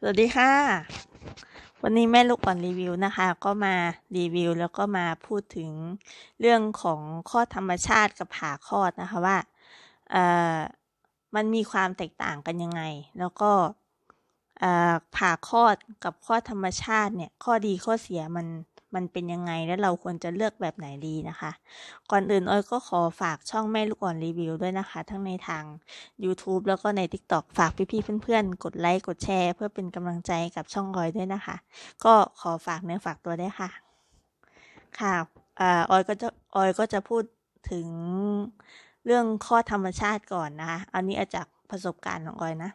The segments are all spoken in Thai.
สวัสดีค่ะ วันนี้แม่ลูกอ่อนรีวิวนะคะ ก็มารีวิวแล้วก็มาพูดถึงเรื่องของข้อธรรมชาติกับผ่าคลอดนะคะว่าเอ่อมันมีความแตกต่างกันยังไง แล้วก็เอ่อผ่าคลอดกับข้อธรรมชาติเนี่ยข้อดีข้อเสียมัน มันเป็นยังไงและเราควรจะเลือกแบบไหนดีนะคะ ก่อนอื่นอ้อยก็ขอฝากช่องแม่ลูกอ่อนรีวิวด้วยนะคะ ทั้งในทาง YouTube แล้วก็ใน TikTok ฝากพี่ๆเพื่อนๆ กดไลค์กดแชร์เพื่อเป็นกำลังใจกับช่องออยด้วยนะคะ ก็ขอฝากเนื้อฝากตัวด้วยค่ะ ค่ะออยก็จะออยก็จะพูดถึงเรื่องข้อธรรมชาติก่อนนะคะ อันนี้อาจากประสบการณ์ของออยนะ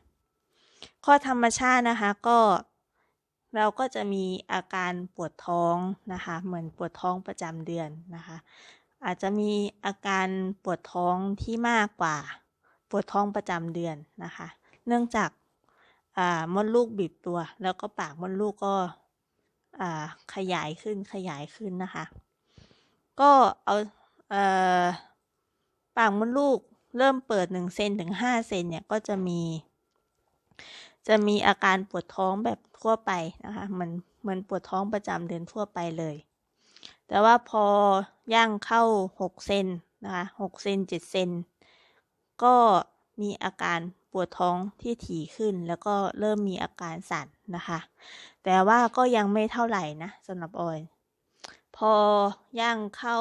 ข้อธรรมชาตินะคะก็ เราก็จะมีอาการปวดท้องนะคะ เหมือนปวดท้องประจำเดือนนะคะ อาจจะมีอาการปวดท้องที่มากกว่า ปวดท้องประจำเดือนนะคะ เนื่องจากมดลูกบีบตัว แล้วก็ปากมดลูกก็ขยายขึ้นขยายขึ้นนะคะ ก็เอาปากมดลูกเริ่มเปิด1เซนถึง5เซนเนี่ยก็จะมี จะมีอาการปวดท้องแบบทั่วไปนะคะมันเหมือนปวดท้องประจำเดือนทั่วไปเลย แต่ว่าพอย่างเข้า6เซนนะคะ6เซน7เซนก็มีอาการปวดท้องที่ถี่ขึ้น แล้วก็เริ่มมีอาการสั่นนะคะ แต่ว่าก็ยังไม่เท่าไหร่นะสำหรับออย พอย่างเข้า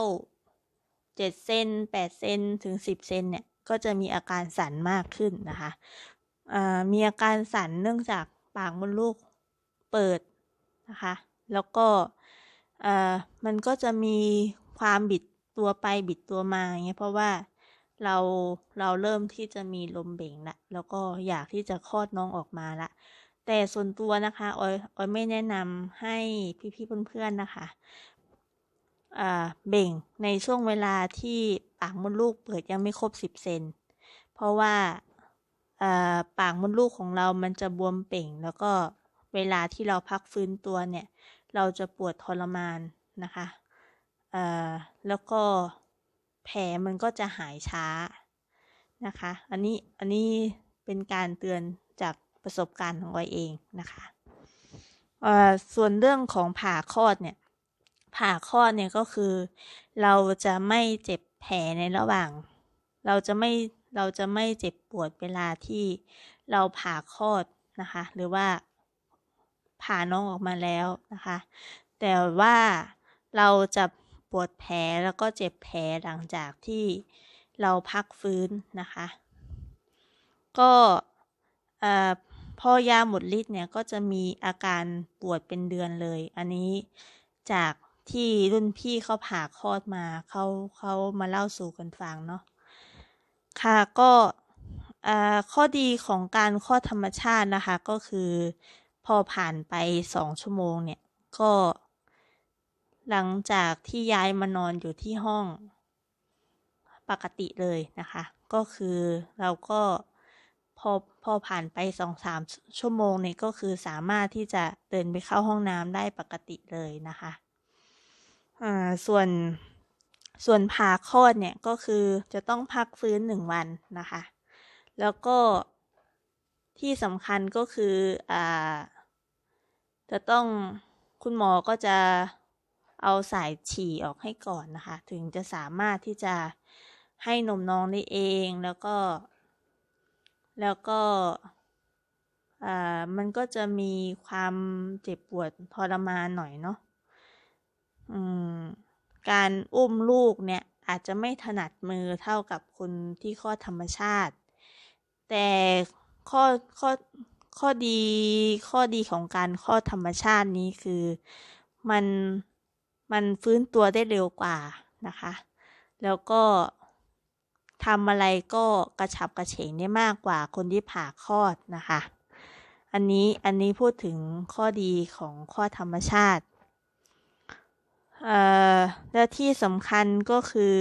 7เซน8เซนถึง 10เซนเนี่ยก็จะมีอาการสั่นมากขึ้นนะคะ มีอาการสั่นเนื่องจากปากมดลูกเปิดนะคะ แล้วก็มันก็จะมีความบิดตัวไปบิดตัวมาเงี้ยเพราะว่าเราเราเริ่มที่จะมีลมเบ่งละแล้วก็อยากที่จะคลอดน้องออกมาละ แต่ส่วนตัวนะคะออยออยไม่แนะนำให้พี่ๆเพื่อนๆนะคะเบ่งในช่วงเวลาที่ปากมดลูกเปิดยังไม่ครบ10เซนเพราะว่า ปากมดลูกของเรามันจะบวมเป่ง แล้วก็เวลาที่เราพักฟื้นตัวเนี่ย เราจะปวดทรมานนะคะแล้วก็แผลมันก็จะหายช้านะคะ อันนี้อันนี้เป็นการเตือนจากประสบการณ์ของออยเองนะคะส่วนเรื่องของผ่าคลอดเนี่ย ผ่าคลอดเนี่ยก็คือ เราจะไม่เจ็บแผลในระหว่าง เราจะไม่เราจะไม่เจ็บปวดเวลาที่เราผ่าคลอดนะคะ หรือว่าผ่าน้องออกมาแล้วนะคะ แต่ว่าเราจะปวดแผลแล้วก็เจ็บแผลหลังจากที่เราพักฟื้นนะคะ ก็พอยาหมดฤทธิ์เนี่ยก็จะมีอาการปวดเป็นเดือนเลย อันนี้จากที่รุ่นพี่เขาผ่าคลอดมาเขาเขามาเล่าสู่กันฟังเนาะ ค่ะก็ข้อดีของการคลอธรรมชาตินะคะ ก็คือ พอผ่านไปสองชั่วโมงเนี่ยก็ หลังจากที่ย้ายมานอนอยู่ที่ห้องปกติเลยนะคะ ก็คือเราก็พอพอผ่านไปสองสามชั่วโมงเนี่ยก็คือสามารถที่จะเดินไปเข้าห้องน้ำได้ปกติเลยนะคะ อ่า ส่วน ส่วนผ่าคลอดเนี่ยก็คือจะต้องพักฟื้นหนึ่งวันนะคะ แล้วก็ที่สำคัญก็คืออ่าจะต้องคุณหมอก็จะเอาสายฉี่ออกให้ก่อนนะคะ ถึงจะสามารถที่จะให้นมน้องได้เองแล้วก็ แล้วก็มันก็จะมีความเจ็บปวดทรมานหน่อยเนาะอืม การอุ้มลูกเนี่ยอาจจะไม่ถนัดมือเท่ากับคนที่ข้อธรรมชาติ แต่ข้อข้อข้อดีข้อดีของการข้อธรรมชาตินี้คือมันมันฟื้นตัวได้เร็วกว่านะคะ แล้วก็ทำอะไรก็กระฉับกระเฉงได้มากกว่าคนที่ผ่าคลอดนะคะ อันนี้อันนี้พูดถึงข้อดีของข้อธรรมชาติ เอ่อและที่สำคัญก็คือ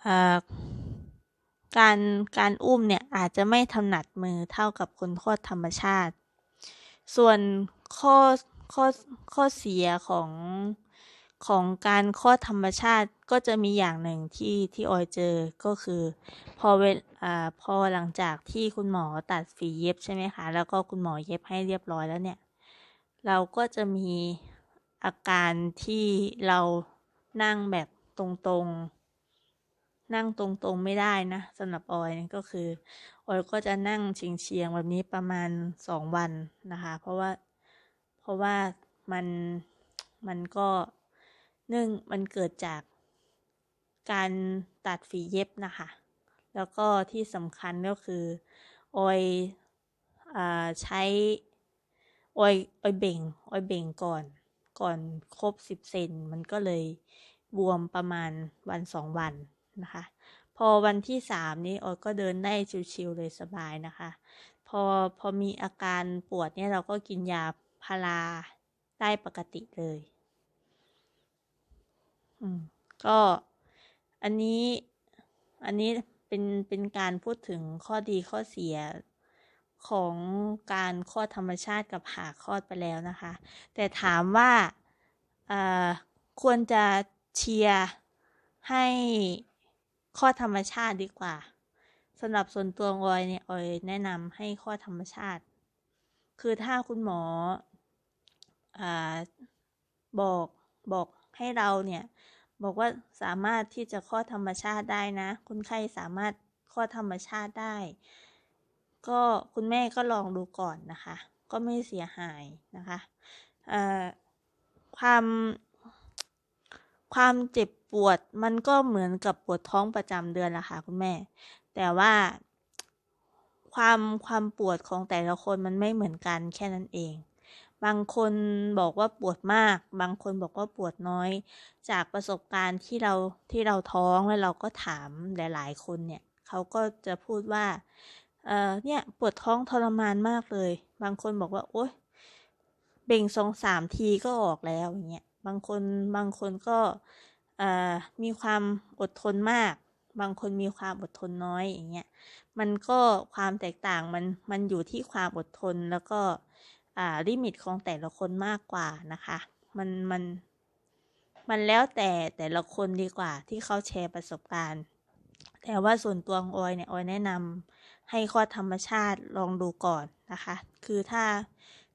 เอ่อการการอุ้มเนี่ยอาจจะไม่ถนัดมือเท่ากับคนคลอดธรรมชาติ ส่วนข้อข้อข้อเสียของของการคลอดธรรมชาติก็จะมีอย่างหนึ่งที่ที่ออยเจอก็คือ พอเวลอ่าพอหลังจากที่คุณหมอตัดฝีเย็บใช่ไหมคะ แล้วก็คุณหมอเย็บให้เรียบร้อยแล้วเนี่ย เราก็จะมี อาการที่เรานั่งแบบตรงๆ นั่งตรงๆไม่ได้นะสำหรับออยก็คือออยก็จะนั่งเฉียงๆแบบนี้ประมาณสองวันนะคะ เพราะว่าเพราะว่ามันมันก็เนื่องมันเกิดจากการตัดฝีเย็บนะคะ แล้วก็ที่สำคัญก็คือออยอใช้ออยออยเบ่งออยเบ่งก่อน ก่อนครบสิบเซนมันก็เลยบวมประมาณวันสองวันนะคะ พอวันที่สามนี้ออยก็เดินได้ชิวๆเลยสบายนะคะ พอพอมีอาการปวดเนี่ยเราก็กินยาพาราได้ปกติเลยอืมก็อันนี้อันนี้เป็นเป็นการพูดถึงข้อดีข้อเสีย ของการคลอดธรรมชาติกับผ่าคลอดไปแล้วนะคะ แต่ถามว่าควรจะเชียร์ให้คลอดธรรมชาติดีกว่าสำหรับส่วนตัวออยเนี่ยออยแนะนำให้คลอดธรรมชาติ คือถ้าคุณหมออบอกบอกให้เราเนี่ยบอกว่าสามารถที่จะคลอดธรรมชาติได้นะ คนไข้สามารถคลอดธรรมชาติได้ ก็คุณแม่ก็ลองดูก่อนนะคะ ก็ไม่เสียหายนะคะความความเจ็บปวดมันก็เหมือนกับปวดท้องประจำเดือนละค่ะคุณแม่ แต่ว่าความความปวดของแต่ละคนมันไม่เหมือนกันแค่นั้นเอง บางคนบอกว่าปวดมาก บางคนบอกว่าปวดน้อย จากประสบการณ์ที่เราที่เราท้องแล้วเราก็ถามหลาย ๆ คนเนี่ยเขาก็จะพูดว่า เออเนี่ยปวดท้องทรมานมากเลย บางคนบอกว่าโอ๊ยเบ่งสองสามทีก็ออกแล้วอย่างเงี้ยบางคนบางคนก็มีความอดทนมาก บางคนมีความอดทนน้อยอย่างเงี้ย มันก็ความแตกต่างมันมันอยู่ที่ความอดทนแล้วก็ลิมิตของแต่ละคนมากกว่านะคะ มันมันมันแล้วแต่แต่ละคนดีกว่าที่เขาแชร์ประสบการณ์ แต่ว่าส่วนตัวของออยเนี่ยออยแนะนำ ให้ข้อธรรมชาติลองดูก่อนนะคะ คือถ้า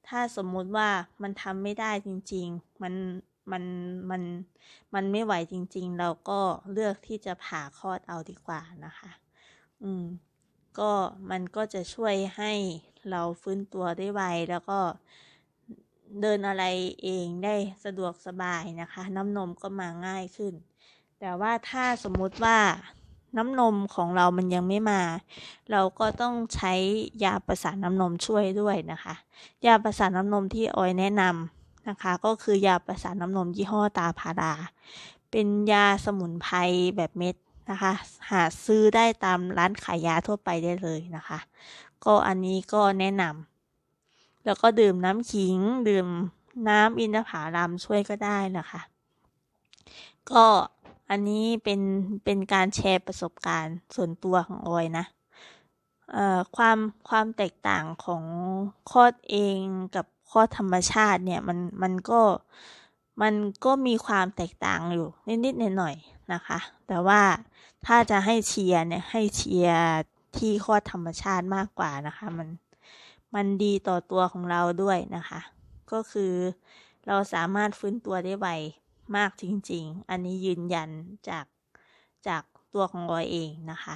ถ้าสมมุติว่ามันทำไม่ได้จริง ๆ มันมันมันมันไม่ไหวจริง ๆ เราก็เลือกที่จะผ่าคลอดเอาดีกว่านะคะ อืม ก็มันก็จะช่วยให้เราฟื้นตัวได้ไวแล้วก็เดินอะไรเองได้สะดวกสบายนะคะ น้ำนมก็มาง่ายขึ้น แต่ว่าถ้าสมมุติว่า น้ำนมของเรามันยังไม่มา เราก็ต้องใช้ยาประสานน้ำนมช่วยด้วยนะคะ ยาประสานน้ำนมที่ออยแนะนำนะคะ ก็คือยาประสานน้ำนมยี่ห้อตาพาราเป็นยาสมุนไพรแบบเม็ดนะคะ หาซื้อได้ตามร้านขายยาทั่วไปได้เลยนะคะ ก็อันนี้ก็แนะนำแล้วก็ดื่มน้ำขิง ดื่มน้ำอินทผลัมช่วยก็ได้นะคะ ก็ อันนี้เป็นเป็นการแชร์ประสบการณ์ส่วนตัวของออยนะความความแตกต่างของคลอดเองกับคลอดธรรมชาติเนี่ยมันมันก็มันก็มีความแตกต่างอยู่นิดๆหน่อยๆนะคะ แต่ว่าถ้าจะให้เชียร์เนี่ยให้เชียร์ที่คลอดธรรมชาติมากกว่านะคะมันมันดีต่อตัวของเราด้วยนะคะ ก็คือเราสามารถฟื้นตัวได้ไว มากจริง ๆ อันนี้ยืนยันจากจากตัวของรอยเองนะคะ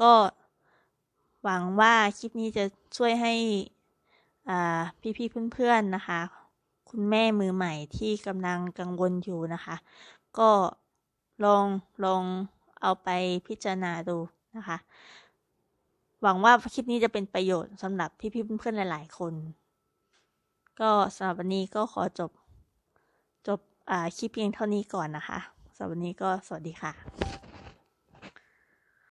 ก็หวังว่าคลิปนี้จะช่วยให้พี่ๆเพื่อนๆนะคะ คุณแม่มือใหม่ที่กำลังกังวลอยู่นะคะ ก็ลองลองเอาไปพิจารณาดูนะคะ หวังว่าคลิปนี้จะเป็นประโยชน์สำหรับพี่ๆเพื่อนๆหลาย ๆ คน ก็สำหรับวันนี้ก็ขอจบจบ คลิปเพียงเท่านี้ก่อนนะคะสำหรับวันนี้ก็สวัสดีค่ะ